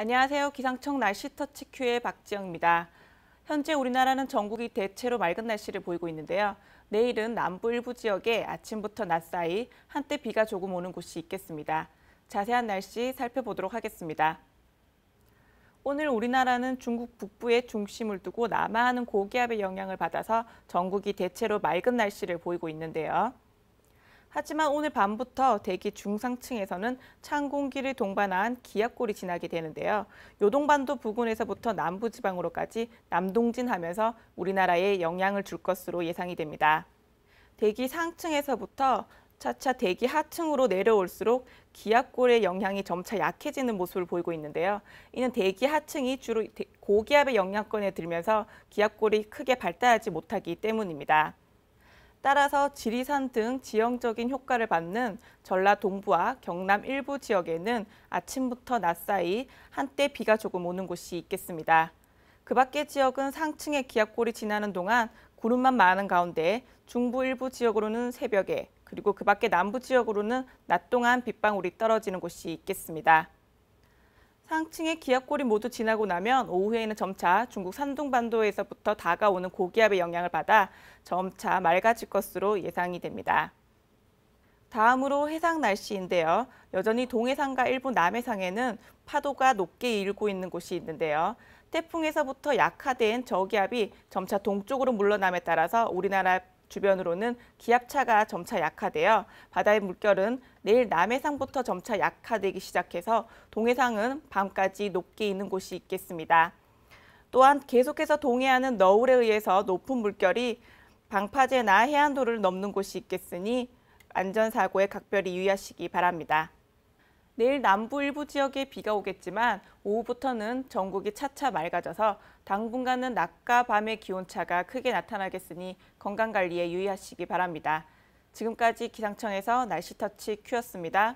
안녕하세요. 기상청 날씨 터치 큐의 박지영입니다. 현재 우리나라는 전국이 대체로 맑은 날씨를 보이고 있는데요. 내일은 남부 일부 지역에 아침부터 낮 사이 한때 비가 조금 오는 곳이 있겠습니다. 자세한 날씨 살펴보도록 하겠습니다. 오늘 우리나라는 중국 북부에 중심을 두고 남하하는 고기압의 영향을 받아서 전국이 대체로 맑은 날씨를 보이고 있는데요. 하지만 오늘 밤부터 대기 중상층에서는 찬 공기를 동반한 기압골이 지나게 되는데요. 요동반도 부근에서부터 남부지방으로까지 남동진하면서 우리나라에 영향을 줄 것으로 예상이 됩니다. 대기 상층에서부터 차차 대기 하층으로 내려올수록 기압골의 영향이 점차 약해지는 모습을 보이고 있는데요. 이는 대기 하층이 주로 고기압의 영향권에 들면서 기압골이 크게 발달하지 못하기 때문입니다. 따라서 지리산 등 지형적인 효과를 받는 전라 동부와 경남 일부 지역에는 아침부터 낮 사이 한때 비가 조금 오는 곳이 있겠습니다. 그 밖의 지역은 상층의 기압골이 지나는 동안 구름만 많은 가운데 중부 일부 지역으로는 새벽에 그리고 그 밖의 남부 지역으로는 낮 동안 빗방울이 떨어지는 곳이 있겠습니다. 상층의 기압골이 모두 지나고 나면 오후에는 점차 중국 산둥반도에서부터 다가오는 고기압의 영향을 받아 점차 맑아질 것으로 예상이 됩니다. 다음으로 해상 날씨인데요. 여전히 동해상과 일부 남해상에는 파도가 높게 일고 있는 곳이 있는데요. 태풍에서부터 약화된 저기압이 점차 동쪽으로 물러남에 따라서 우리나라 주변으로는 기압차가 점차 약화되어 바다의 물결은 내일 남해상부터 점차 약화되기 시작해서 동해상은 밤까지 높게 있는 곳이 있겠습니다. 또한 계속해서 동해안은 너울에 의해서 높은 물결이 방파제나 해안도를 넘는 곳이 있겠으니 안전사고에 각별히 유의하시기 바랍니다. 내일 남부 일부 지역에 비가 오겠지만 오후부터는 전국이 차차 맑아져서 당분간은 낮과 밤의 기온차가 크게 나타나겠으니 건강관리에 유의하시기 바랍니다. 지금까지 기상청에서 날씨터치 큐였습니다.